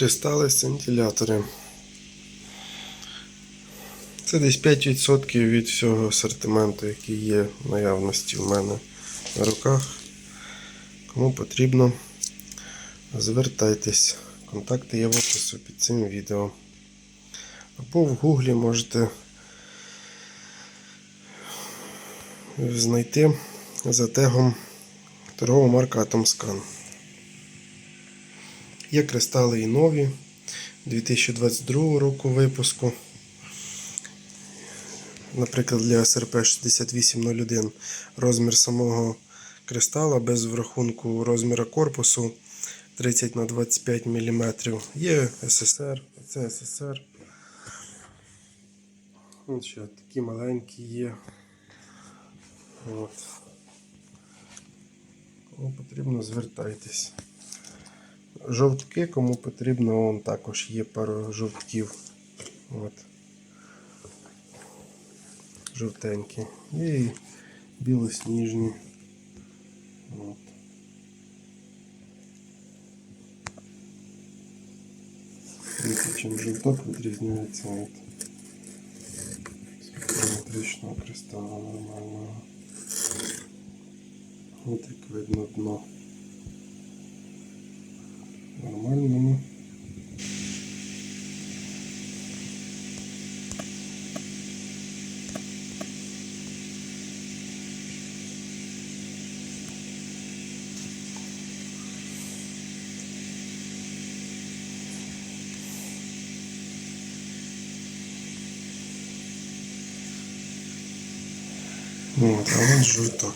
Кристали сцинтилятори. Це десь 5% від всього асортименту, який є в наявності в мене на руках. Кому потрібно, звертайтесь. Контакти є в опису під цим відео. Або в гуглі можете знайти за тегом торгова марка Atomscan. Є кристали і нові 2022 року випуску. Наприклад, для СРП 6801 розмір самого кристала без врахунку розміра корпусу 30 на 25 мм. Є СССР, це СССР. От такі маленькі є. От. Кому потрібно, звертайтесь. Жовтки, кому потрібно, вон також є пару жовтків. От. Жовтенькі. І білосніжні. От. Чим жовток відрізняється від спектрометричного кристалу нормального. От як видно дно. Нормальному. От, а вон жовток.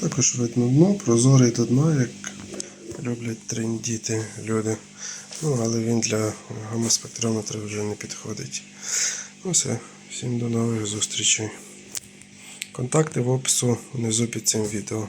Також видно дно, прозорий до дна, як люблять трендіти люди. Ну, але він для гамоспектрометра вже не підходить. Ну все, всім до нових зустрічей. Контакти в опису внизу під цим відео.